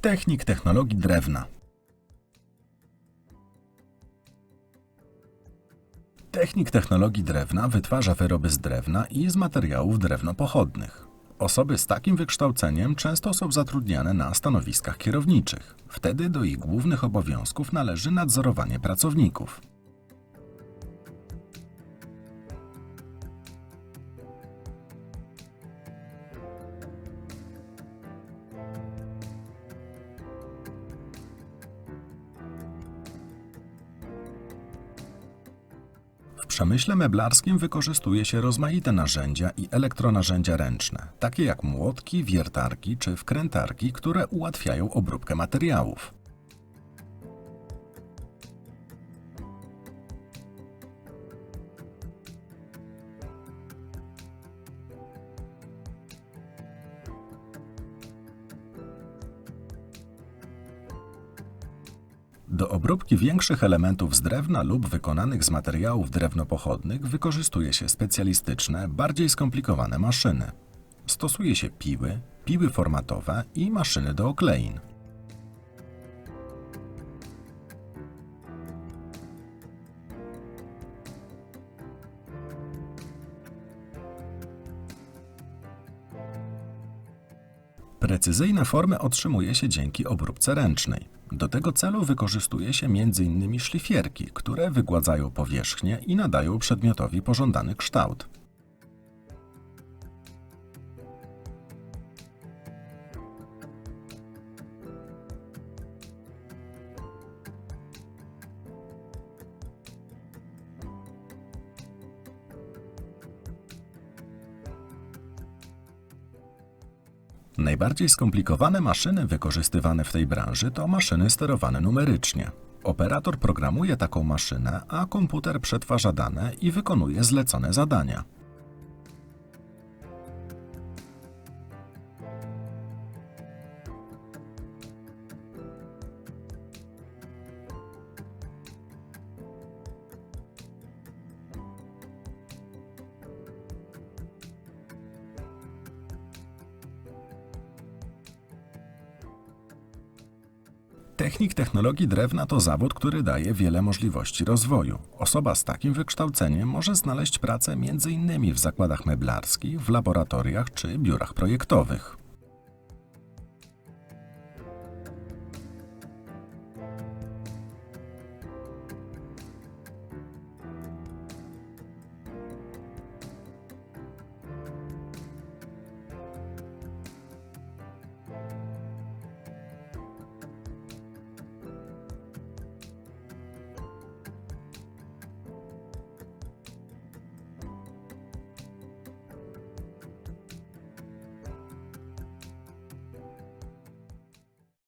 Technik technologii drewna. Technik technologii drewna wytwarza wyroby z drewna i z materiałów drewnopochodnych. Osoby z takim wykształceniem często są zatrudniane na stanowiskach kierowniczych. Wtedy do ich głównych obowiązków należy nadzorowanie pracowników. W przemyśle meblarskim wykorzystuje się rozmaite narzędzia i elektronarzędzia ręczne, takie jak młotki, wiertarki czy wkrętarki, które ułatwiają obróbkę materiałów. Do obróbki większych elementów z drewna lub wykonanych z materiałów drewnopochodnych wykorzystuje się specjalistyczne, bardziej skomplikowane maszyny. Stosuje się piły, piły formatowe i maszyny do oklein. Precyzyjne formy otrzymuje się dzięki obróbce ręcznej. Do tego celu wykorzystuje się m.in. szlifierki, które wygładzają powierzchnię i nadają przedmiotowi pożądany kształt. Najbardziej skomplikowane maszyny wykorzystywane w tej branży to maszyny sterowane numerycznie. Operator programuje taką maszynę, a komputer przetwarza dane i wykonuje zlecone zadania. Technik technologii drewna to zawód, który daje wiele możliwości rozwoju. Osoba z takim wykształceniem może znaleźć pracę m.in. w zakładach meblarskich, w laboratoriach czy biurach projektowych.